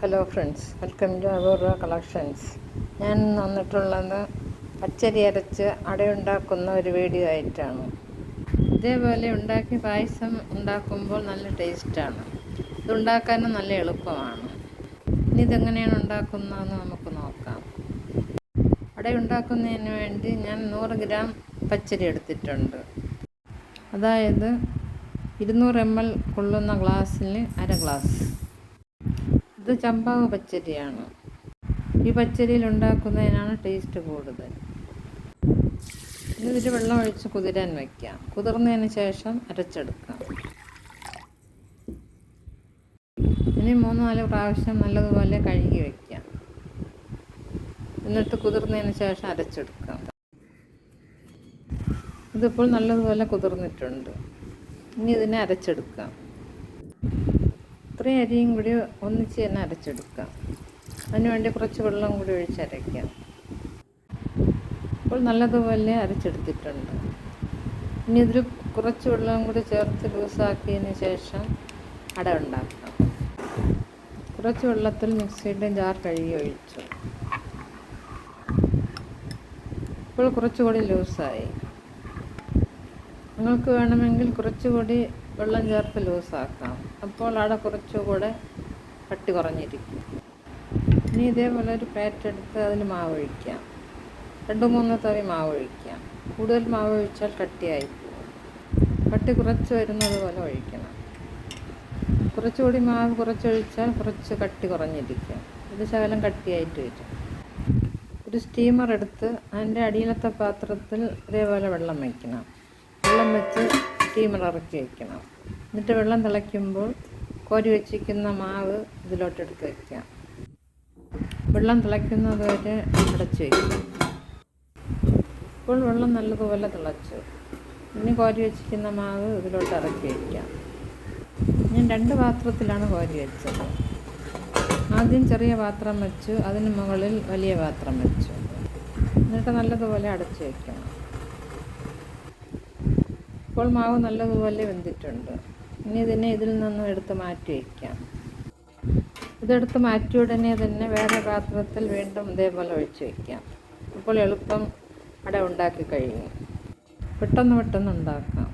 Hello friends welcome to Apoorva collections ഞാൻ വന്നിട്ടുള്ളത് പച്ചരി അരച്ച് അടയുണ്ടാക്കുന്ന ഒരു വീഡിയോ ആയിട്ടാണ്. ഇതേപോലെ ഉണ്ടാക്കി പായസം ഉണ്ടാക്കുമ്പോൾ നല്ല ടേസ്റ്റാണ്. ഇതുണ്ടാക്കാനും നല്ല എളുപ്പമാണ്. ഇനി ഇതെങ്ങനെയാണ് ഉണ്ടാക്കുന്നതെന്ന് നമുക്ക് നോക്കാം. അടയുണ്ടാക്കുന്നതിന് വേണ്ടി ഞാൻ നൂറ് ഗ്രാം പച്ചരി എടുത്തിട്ടുണ്ട്. അതായത് ഇരുന്നൂറ് എം എൽ കൊള്ളുന്ന ഗ്ലാസ്സിൽ അര ഗ്ലാസ്. ഇത് ചമ്പാവ് പച്ചരിയാണ്. ഈ പച്ചരിയിൽ ഉണ്ടാക്കുന്നതിനാണ് ടേസ്റ്റ് കൂടുതൽ. ഇതിൽ വെള്ളം ഒഴിച്ച് കുതിരാൻ വയ്ക്കാം കുതിർന്നതിന് ശേഷം അരച്ചെടുക്കാം. ഇനി മൂന്ന് നാല് പ്രാവശ്യം നല്ലതുപോലെ കഴുകി വയ്ക്കാം എന്നിട്ട് കുതിർന്നതിന് ശേഷം അരച്ചെടുക്കാം. ഇതിപ്പോൾ നല്ലതുപോലെ കുതിർന്നിട്ടുണ്ട്. ഇനി ഇതിനെ അരച്ചെടുക്കാം. ഇത്രയും അരിയും കൂടി ഒന്നിച്ച് തന്നെ അരച്ചെടുക്കാം. അതിനുവേണ്ടി കുറച്ച് വെള്ളം കൂടി ഒഴിച്ചരയ്ക്കാം ഇപ്പോൾ നല്ലതുപോലെ അരച്ചെടുത്തിട്ടുണ്ട്. ഇനി ഇതിൽ കുറച്ച് വെള്ളം കൂടി ചേർത്ത് ലൂസാക്കിയതിന് ശേഷം അട ഉണ്ടാക്കാം. കുറച്ച് വെള്ളത്തിൽ മിക്സിയുടെ ജാർ കഴുകി ഒഴിച്ചു. ഇപ്പോൾ കുറച്ചുകൂടി ലൂസായി. നിങ്ങൾക്ക് വേണമെങ്കിൽ കുറച്ചുകൂടി വെള്ളം ചേർത്ത് ലൂസാക്കാം. അപ്പോൾ അവിടെ കുറച്ചുകൂടെ കട്ടി കുറഞ്ഞിരിക്കും. ഇനി ഇതേപോലെ ഒരു പാറ്റ് എടുത്ത് അതിന് മാവ് ഒഴിക്കാം. രണ്ട് മൂന്ന് തവി മാവ് ഒഴിക്കാം. കൂടുതൽ മാവ് ഒഴിച്ചാൽ കട്ടിയായി പോകും. കട്ടി കുറച്ച് വരുന്നത് പോലെ ഒഴിക്കണം. കുറച്ചുകൂടി മാവ് കുറച്ചൊഴിച്ചാൽ കുറച്ച് കട്ടി കുറഞ്ഞിരിക്കും. ഇത് ശകലം കട്ടിയായിട്ട് വരും. ഒരു സ്റ്റീമർ എടുത്ത് അതിന്റെ അടിയിലത്തെ പാത്രത്തിൽ ഇതേപോലെ വെള്ളം വയ്ക്കണം. വെള്ളം വെച്ച് സ്റ്റീമർ ഇറക്കി വയ്ക്കണം. എന്നിട്ട് വെള്ളം തിളയ്ക്കുമ്പോൾ കോരി വെച്ചിരിക്കുന്ന മാവ് ഇതിലോട്ട് എടുത്ത് വയ്ക്കാം വെള്ളം തിളയ്ക്കുന്നത് വരെ അടച്ചു വയ്ക്കും ഇപ്പോൾ വെള്ളം നല്ലതുപോലെ തിളച്ചു. ഇനി കോരി വെച്ചിരിക്കുന്ന മാവ് ഇതിലോട്ട് ഇറക്കി വയ്ക്കാം ഞാൻ രണ്ട് പാത്രത്തിലാണ് കോരി വെച്ചത്. ആദ്യം ചെറിയ പാത്രം വെച്ചു അതിന് മുകളിൽ വലിയ പാത്രം വെച്ചു. എന്നിട്ട് നല്ലതുപോലെ അടച്ചു വയ്ക്കണം ഇപ്പോൾ മാവ് നല്ലതുപോലെ വെന്തിട്ടുണ്ട്. ഇനി ഇതിനെ ഇതിൽ നിന്നും എടുത്ത് മാറ്റി വയ്ക്കാം. ഇതെടുത്ത് മാറ്റി ഉടനെ തന്നെ വേറെ പാത്രത്തിൽ വീണ്ടും ഇതേപോലെ ഒഴിച്ച് വയ്ക്കാം. അപ്പോൾ എളുപ്പം അട ഉണ്ടാക്കി കഴിയും പെട്ടെന്ന് പെട്ടെന്ന് ഉണ്ടാക്കാം.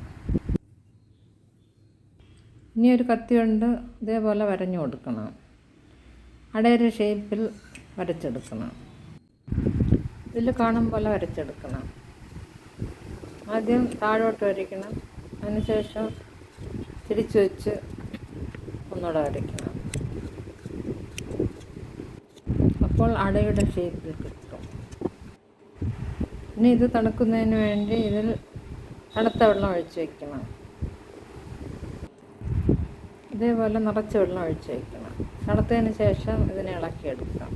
ഇനി ഒരു കത്തി കൊണ്ട് ഇതേപോലെ വരഞ്ഞു കൊടുക്കണം. അടയുടെ ഷേപ്പിൽ വരച്ചെടുക്കണം. ഇതിൽ കാണും പോലെ വരച്ചെടുക്കണം. ആദ്യം താഴോട്ട് വരയ്ക്കണം. അതിനുശേഷം തിരിച്ചു വെച്ച് ഒന്നുകൂടെ വരയ്ക്കണം അപ്പോൾ അടയുടെ ഷേപ്പിൽ കിട്ടും. ഇനി ഇത് തണുക്കുന്നതിന് വേണ്ടി ഇതിൽ തണുത്ത വെള്ളം ഒഴിച്ച് വയ്ക്കണം ഇതേപോലെ നിറച്ച് വെള്ളം ഒഴിച്ച് വയ്ക്കണം തണുത്തതിന് ശേഷം ഇതിനെ ഇളക്കിയെടുക്കാം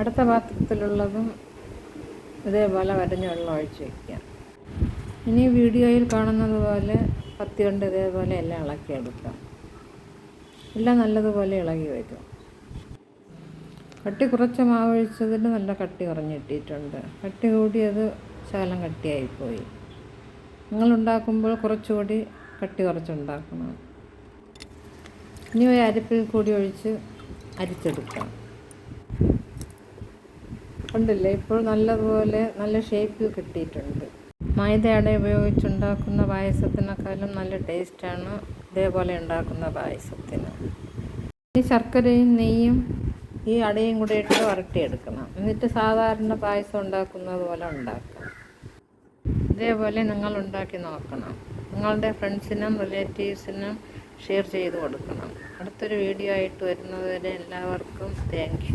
അടുത്ത പാത്രത്തിലുള്ളതും ഇതേപോലെ വരഞ്ഞ വെള്ളം ഒഴിച്ച് വയ്ക്കാം ഇനി വീഡിയോയിൽ കാണുന്നത് പോലെ കത്തി കൊണ്ട് ഇതേപോലെ എല്ലാം ഇളക്കി ഇളക്കിയെടുക്കാം എല്ലാം നല്ലതുപോലെ ഇളകി വരും കട്ടി കുറച്ച് മാവ് ഒഴിച്ചതിന് നല്ല കട്ടി കുറഞ്ഞിട്ടിട്ടുണ്ട്. കട്ടി കൂടിയത് ശകലം കട്ടിയായിപ്പോയി. നിങ്ങളുണ്ടാക്കുമ്പോൾ കുറച്ചുകൂടി കട്ടി കുറച്ചുണ്ടാക്കണം. ഇനി ഒരു അരിപ്പിൽ കൂടി ഒഴിച്ച് അരിച്ചെടുക്കാം. ഉണ്ടല്ലേ ഇപ്പോൾ നല്ലതുപോലെ നല്ല ഷേപ്പിൽ കിട്ടിയിട്ടുണ്ട്. മൈദ ഉപയോഗിച്ചുണ്ടാക്കുന്ന പായസത്തിനേക്കാളും നല്ല ടേസ്റ്റാണ് ഇതേപോലെ ഉണ്ടാക്കുന്ന പായസത്തിന്. ഈ ശർക്കരയും നെയ്യും ഈ അടയും കൂടെ ഇട്ട് വരട്ടിയെടുക്കണം. എന്നിട്ട് സാധാരണ പായസം ഉണ്ടാക്കുന്നത് പോലെ ഉണ്ടാക്കാം. ഇതേപോലെ നിങ്ങൾ ഉണ്ടാക്കി നോക്കണം. നിങ്ങളുടെ ഫ്രണ്ട്സിനും റിലേറ്റീവ്സിനും ഷെയർ ചെയ്ത് കൊടുക്കണം. അടുത്തൊരു വീഡിയോ ആയിട്ട് വരുന്നതുവരെ എല്ലാവർക്കും താങ്ക്